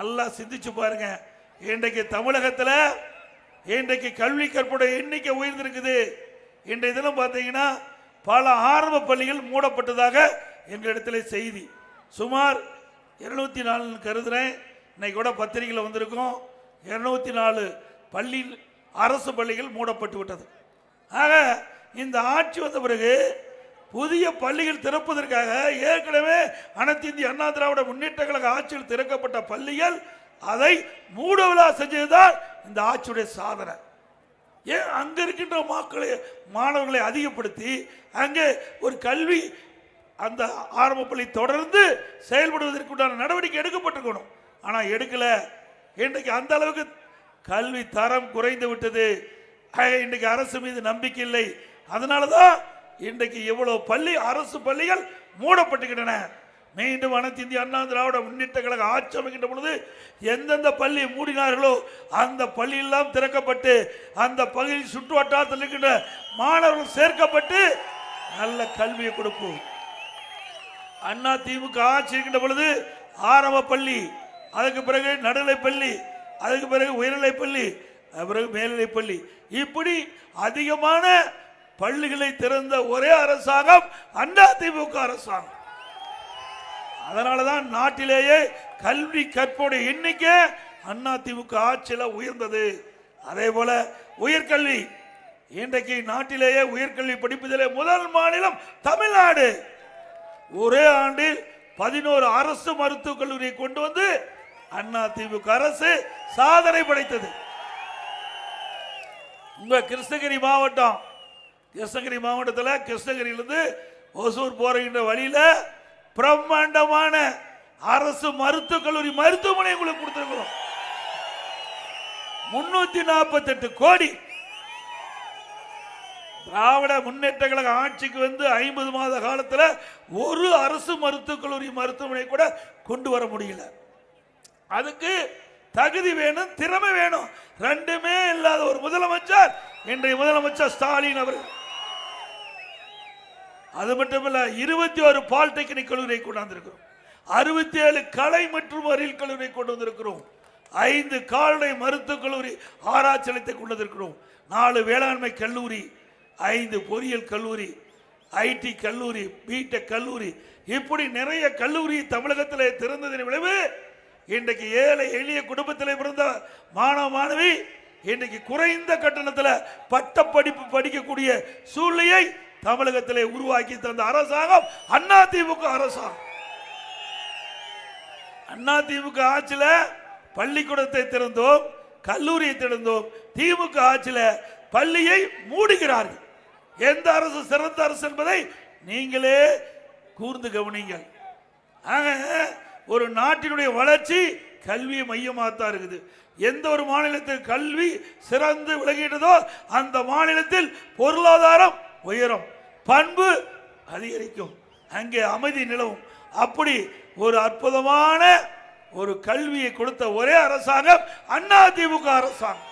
நல்லா சிந்திச்சு பாருங்க. இன்றைக்கு தமிழகத்தில் இன்றைக்கு கல்வி கற்புடைய எண்ணிக்கை உயர்ந்திருக்குது. இன்றைய தினம் பார்த்தீங்கன்னா பல ஆரம்ப பள்ளிகள் மூடப்பட்டதாக எங்களிடத்தில் செய்தி. சுமார் இருநூத்தி நாலுன்னு கருதுறேன். இன்னைக்கு கூட பத்திரிகையில் வந்திருக்கோம். இருநூத்தி நாலு பள்ளி அரசு பள்ளிகள் மூடப்பட்டு விட்டது. ஆக இந்த ஆட்சி வந்த பிறகு புதிய பள்ளிகள் திறப்பதற்காக ஏற்கனவே அனைத்து இந்திய அண்ணா திராவிட முன்னேற்ற கழக ஆட்சியில் திறக்கப்பட்ட பள்ளிகள் அதை மூடவிழா செஞ்சதுதான் இந்த ஆட்சியுடைய சாதனை. ஏன் அங்கே இருக்கின்ற மக்களை மாணவர்களை அதிகப்படுத்தி அங்கே ஒரு கல்வி அந்த ஆரம்ப பள்ளி தொடர்ந்து செயல்படுவதற்குண்டான நடவடிக்கை எடுக்கப்பட்டிருக்கணும். ஆனால் எடுக்கலை. இன்றைக்கு அந்த அளவுக்கு கல்வி தரம் குறைந்து விட்டது. இன்றைக்கு அரசு மீது நம்பிக்கை இல்லை. அதனால தான் இன்றைக்கு இவ்வளவு பள்ளி அரசு பள்ளிகள் மூடப்பட்டுகின்றன. மீண்டும் அனைத்து இந்திய அண்ணா திராவிட முன்னேற்ற கழக ஆட்சி அமைக்கின்ற பொழுது எந்தெந்த பள்ளி மூடினார்களோ அந்த பள்ளியெல்லாம் திறக்கப்பட்டு அந்த பகுதியில் சுற்று வட்டாரத்தில் இருக்கின்ற மாணவர்கள் சேர்க்கப்பட்டு நல்ல கல்வியை கொடுப்போம். அண்ணா திமுக ஆட்சி இருக்கின்ற பொழுது ஆரம்ப பள்ளி அதுக்கு பிறகு நடுநிலை பள்ளி அதுக்கு பிறகு உயர்நிலை பள்ளி பிறகு மேல்நிலை பள்ளி. இப்படி அதிகமான பள்ளிகளை திறந்த ஒரே அரசாங்கம் அண்ணா திமுக அரசாங்கம். அதனாலதான் நாட்டிலேயே கல்வி கற்போடைய எண்ணிக்கை அண்ணா திமுக ஆட்சியில் உயர்ந்தது. அதே போல உயர்கல்வி இன்றைக்கு நாட்டிலேயே உயர்கல்வி படிப்பதிலே முதல் மாநிலம் தமிழ்நாடு. ஒரே ஆண்டில் பதினோரு அரசு மருத்துவக் கல்லூரியை கொண்டு வந்து அண்ணா திமுக அரசு சாதனை படைத்தது. உங்க கிருஷ்ணகிரி மாவட்டம் கிருஷ்ணகிரி மாவட்டத்தில் கிருஷ்ணகிரியிலிருந்து ஒசூர் போகின்ற வழியில பிரம்மாண்டமான அரசு மருத்துவக் கல்லூரி மருத்துவமனை உங்களுக்கு கொடுத்திருக்கிறோம். முன்னூத்தி நாற்பத்தெட்டு கோடி. திராவிட முன்னேற்ற கழக ஆட்சிக்கு வந்து ஐம்பது மாத காலத்தில் ஒரு அரசு மருத்துவக் கல்லூரி மருத்துவமனை கூட கொண்டு வர முடியல. அதுக்கு தகுதி வேணும் திறமை வேணும். ரெண்டுமே இல்லாத ஒரு முதலமைச்சர் இன்றைய முதலமைச்சர் ஸ்டாலின் அவர்கள். அது மட்டுமல்ல இருபத்தி ஒரு பாலிடெக்னிக் கல்லூரியை கொண்டு வந்திருக்கிறோம். அறுபத்தி ஏழு கலை மற்றும் அறிவியல் கல்லூரியை கொண்டு வந்திருக்கிறோம். ஐந்து கால்நடை மருத்துவக் கல்லூரி ஆராய்ச்சி நிலையத்தை கொண்டு வந்திருக்கிறோம். நாலு வேளாண்மை கல்லூரி ஐந்து பொறியியல் கல்லூரி ஐடி கல்லூரி பிடெக் கல்லூரி. இப்படி நிறைய கல்லூரி தமிழகத்தில் திறந்ததன் விளைவு இன்றைக்கு ஏழை எளிய குடும்பத்தில் பிறந்த மாணவ மாணவி இன்றைக்கு குறைந்த கட்டணத்தில் பட்ட படிப்பு படிக்கக்கூடிய சூழ்நிலையை தமிழகத்திலே உருவாக்கி தந்த அரசாங்கம் அண்ணா திமுக அரசாங்கம். அண்ணா திமுக ஆட்சியில பள்ளிக்கூடத்தை திறந்தோம் கல்லூரியை திறந்தோம். திமுக ஆட்சியில பள்ளியை மூடுகிறார்கள். எந்த அரசு சிறந்த அரசு என்பதை நீங்களே கூர்ந்து கவனிங்கள். ஆக ஒரு நாட்டினுடைய வளர்ச்சி கல்வி மையமாகத்தான் இருக்குது. எந்த ஒரு மாநிலத்தில் கல்வி சிறந்து விளங்கிட்டதோ அந்த மாநிலத்தில் பொருளாதாரம் உயரும். பண்பு அதிகரிக்கும். அங்கே அமைதி நிலவும். அப்படி ஒரு அற்புதமான ஒரு கல்வியை கொடுத்த ஒரே அரசாங்கம் அண்ணா திமுக அரசாங்கம்.